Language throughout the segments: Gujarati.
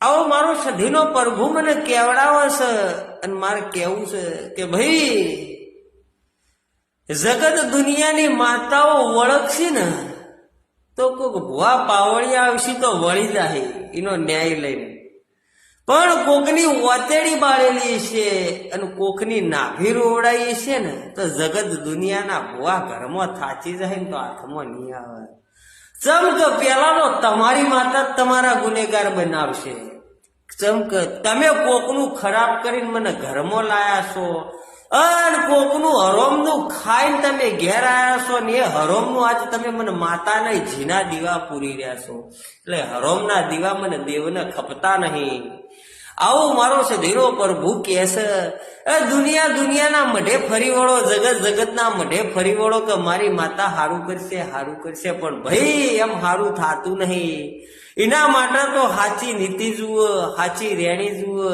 આવો મારો સધીનો પ્રભુ મને કેવડાવે છે અને મારે કેવું છે કે ભાઈ, જગત દુનિયાની માતાઓ ઓળખશે ને, તો કોક ભુવા પાવળિયા આવશે તો વળી જાય, એનો ન્યાય લઈને. પણ કોકની ઓતેડી બાળેલી છે અને કોકની નાભી રોવડાઈ છે ને, તો જગત દુનિયાના ભુવા ઘરમાં થાચી જાય ને તો હાથમાં નહીં આવે. ચમક પેલાનો તમારી માતા તમારા ગુનેગાર બનાવશે. ચમક, તમે કોકનું ખરાબ કરીને મને ઘરમાં લાયા છો. અને કોકનું હરોમનું ખાઈને તમે ઘેર આવ્યા છો ને એ હરોમનું આજે તમે મને માતાને જીના દીવા પૂરી રહ્યા છો. એટલે હરોમના દીવા મને દેવને ખપતા નહીં. આવું મારો છે ધીરો પ્રભુ કે છે એ દુનિયા દુનિયાના મઢે ફરી વળો, જગત જગતના મઢે ફરી વળો કે મારી માતા હારું કરશે હારું કરશે. પણ ભાઈ, એમ હારું થાતું નહીં. એના માટે તો સાચી નીતિ જુઓ સાચી રેણી જુઓ.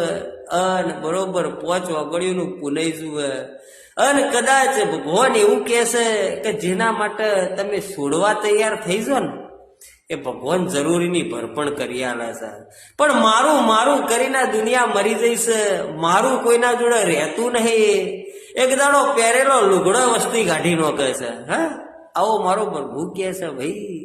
અન બરોબર પોચ ઓગળ્યુંનું પુનય જુઓ. અને કદાચ ભગવાન એવું કહેશે કે જેના માટે તમે છોડવા તૈયાર થઈ જાઓ ને એ ભગવાન જરૂરીની ભરપણ કરી આના છે પણ મારું મારું કરીને દુનિયા મરી જઈશ, મારું કોઈના જોડે રહેતું નહીં. એક દાડો પહેરેલો લુગડો વસ્તી કાઢી નો કહે છે, હા, આવો મારો પ્રભુ કહે છે, ભાઈ.